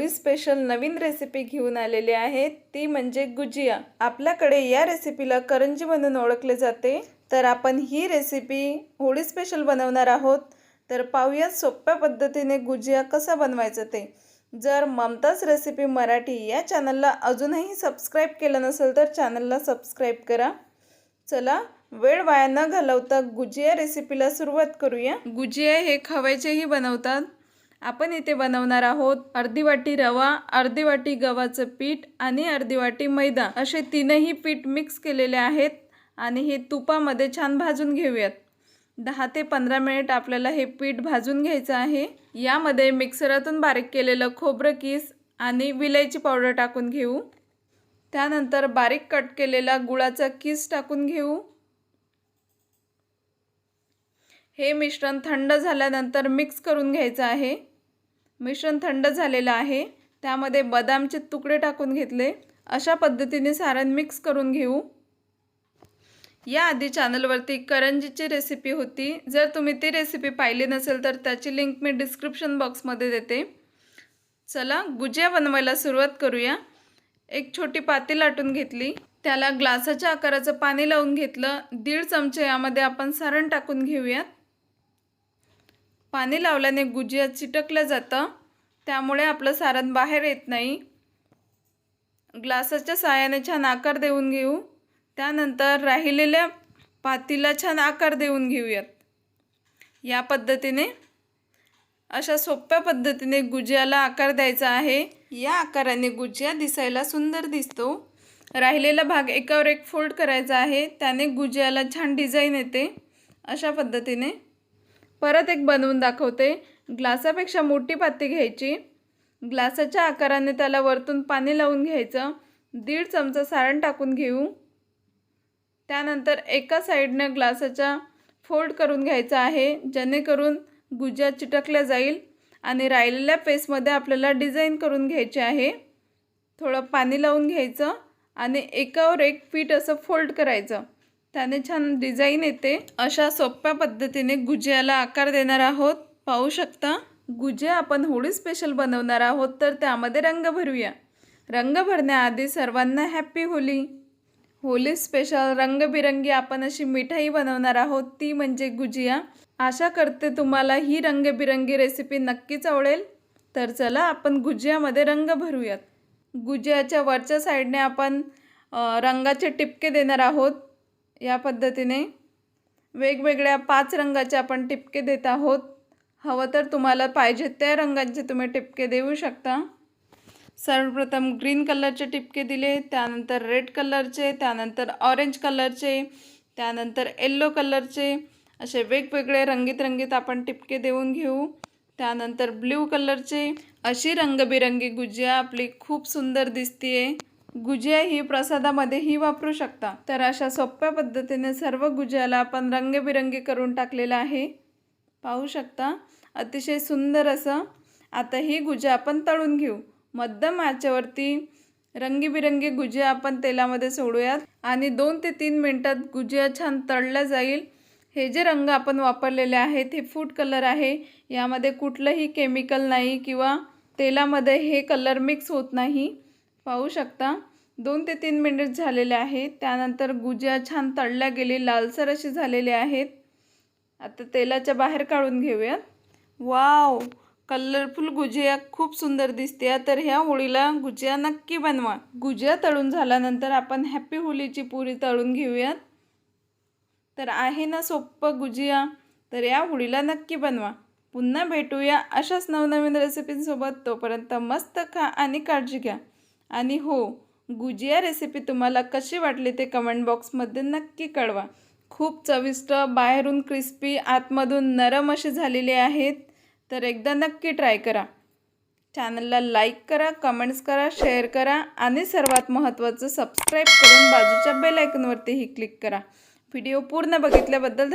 Holi special नवीन recipe घेऊन आलेली आहे ती म्हणजे गुजिया. आपल्याकडे या रेसिपीला करंजी म्हणून ओळखले जाते. तर आपण ही रेसिपी होळी स्पेशल बनवणार आहोत. तर पाहूया सोप्या पद्धतीने गुजिया कसा बनवायचं ते. जर ममताज रेसिपी मराठी या चॅनलला अजूनही सबस्क्राईब केलं नसेल तर चॅनलला सबस्क्राईब करा. चला वेळ वाया न घालवता गुजिया रेसिपीला सुरुवात करूया. गुजिया हे खवायचेही बनवतात. आपण इथे बनवणार आहोत अर्धी वाटी रवा अर्धी वाटी गव्हाचं पीठ आणि अर्धी वाटी मैदा. असे तीनही पीठ मिक्स केलेले आहेत आणि हे तुपामध्ये छान भाजून घेऊयात. दहा ते पंधरा मिनिट आपल्याला हे पीठ भाजून घ्यायचं आहे. यामध्ये मिक्सरातून बारीक केलेलं खोबरं किस आणि विलायची पावडर टाकून घेऊ. त्यानंतर बारीक कट केलेला गुळाचा किस टाकून घेऊ. हे मिश्रण थंड झाल्यानंतर मिक्स करून घ्यायचं आहे. मिश्रण थंड झालेलं आहे. त्यामध्ये बदामचे तुकडे टाकून घेतले. अशा पद्धतीने सारण मिक्स करून घेऊ. याआधी चॅनलवरती करंजीची रेसिपी होती. जर तुम्ही ती रेसिपी पाहिली नसेल तर त्याची लिंक मी डिस्क्रिप्शन बॉक्समध्ये देते. चला गुजिया बनवायला सुरुवात करूया. एक छोटी पाती लाटून घेतली. त्याला ग्लासाच्या आकाराचं पाणी लावून घेतलं. दीड चमचे यामध्ये आपण सारण टाकून घेऊयात. पाणी लावल्याने गुजिया चिटकलं जातं. त्यामुळे आपलं सारण बाहेर येत नाही. ग्लासाच्या साहाय्याने छान आकार देऊन घेऊ. त्यानंतर राहिलेल्या पातीला छान आकार देऊन घेऊयात. या पद्धतीने अशा सोप्या पद्धतीने गुजियाला आकार द्यायचा आहे. या आकाराने गुजिया दिसायला सुंदर दिसतो. राहिलेला भाग एकावर एक फोल्ड करायचा आहे. त्याने गुजियाला छान डिझाईन येते. अशा पद्धतीने परत एक बनवून दाखवते. ग्लासापेक्षा मोठी पाती घ्यायची. ग्लासाच्या आकाराने त्याला वरतून पाणी लावून घ्यायचं. दीड चमचा सारण टाकून घेऊ. त्यानंतर एका साईडनं ग्लासाच्या फोल्ड करून घ्यायचा आहे. जेणेकरून गुज्या चिटकल्या जाईल आणि राहिलेल्या पेस्टमध्ये आपल्याला डिझाईन करून घ्यायचे आहे. थोडं पाणी लावून घ्यायचं आणि एकावर एक पीठ असं फोल्ड करायचं. त्याने छान डिझाईन येते. अशा सोप्या पद्धतीने गुजियाला आकार देणार आहोत. पाहू शकता गुजिया आपण होळी स्पेशल बनवणार आहोत. तर त्यामध्ये रंग भरूया. रंग भरण्याआधी सर्वांना हॅप्पी होली. होली स्पेशल रंगबिरंगी आपण अशी मिठाई बनवणार आहोत. ती म्हणजे गुजिया. आशा करते तुम्हाला ही रंगबिरंगी रेसिपी नक्कीच आवडेल. तर चला आपण गुजियामध्ये रंग भरूयात. गुजियाच्या वरच्या साईडने आपण रंगाचे टिपके देणार आहोत. या पद्धतीने वेगवेगळ्या पाच रंगाचे आपण टिपके देत आहोत. हवं तर तुम्हाला पाहिजे त्या रंगांचे तुम्ही टिपके देऊ शकता. सर्वप्रथम ग्रीन कलरचे टिपके दिले त्यानंतर रेड कलरचे त्यानंतर ऑरेंज कलरचे त्यानंतर येल्लो कलरचे. असे वेगवेगळे रंगीत रंगीत आपण टिपके देऊन घेऊ. त्यानंतर ब्ल्यू कलरचे. अशी रंगबिरंगी गुजिया आपली खूप सुंदर दिसते आहे गुजिया ही प्रसादामध्येही वापरू शकता. तर अशा सोप्या पद्धतीने सर्व गुजियाला आपण रंगबिरंगी करून टाकलेलं आहे. पाहू शकता? अतिशय सुंदर असं. आता ही गुजिया आपण तळून घेऊ. मध्यम आचेवरती रंगीबिरंगी गुजिया आपण तेलामध्ये सोडूयात आणि दोन ते तीन मिनटात गुजिया छान तळल्या जाईल. हे जे रंग आपण वापरलेले आहेत हे फूड कलर आहे. यामध्ये कुठलंही केमिकल नाही किंवा तेलामध्ये हे कलर मिक्स होत नाही. पाहू शकता. दोन ते तीन मिनिट झालेले आहेत. त्यानंतर गुजिया छान तळल्या गेली. लालसर अशी झालेले आहेत. आता तेलाच्या बाहेर काढून घेऊयात वाव! कलरफुल गुजिया. खूप सुंदर दिसते. तर ह्या होळीला गुजिया नक्की बनवा. गुजिया तळून झाल्यानंतर आपण हॅपी होलीची पुरी तळून घेऊयात. तर आहे ना सोप्पं गुजिया. तर या होळीला नक्की बनवा. पुन्हा भेटूया अशाच नवनवीन रेसिपींसोबत तोपर्यंत मस्त खा आणि काळजी घ्या. आणि हो गुजिया रेसिपी तुम्हाला कशी वाटली ते कमेंट बॉक्समध्ये नक्की कळवा. खूप चविष्ट बाहेरून क्रिस्पी आतमधून नरम असे झालेले आहेत. तर एकदा नक्की ट्राय करा. चॅनलला लाईक करा कमेंट्स करा शेअर करा आणि सर्वात महत्त्वाचं सबस्क्राईब करून बाजूच्या बेलायकनवरतीही क्लिक करा. व्हिडिओ पूर्ण बघितल्याबद्दल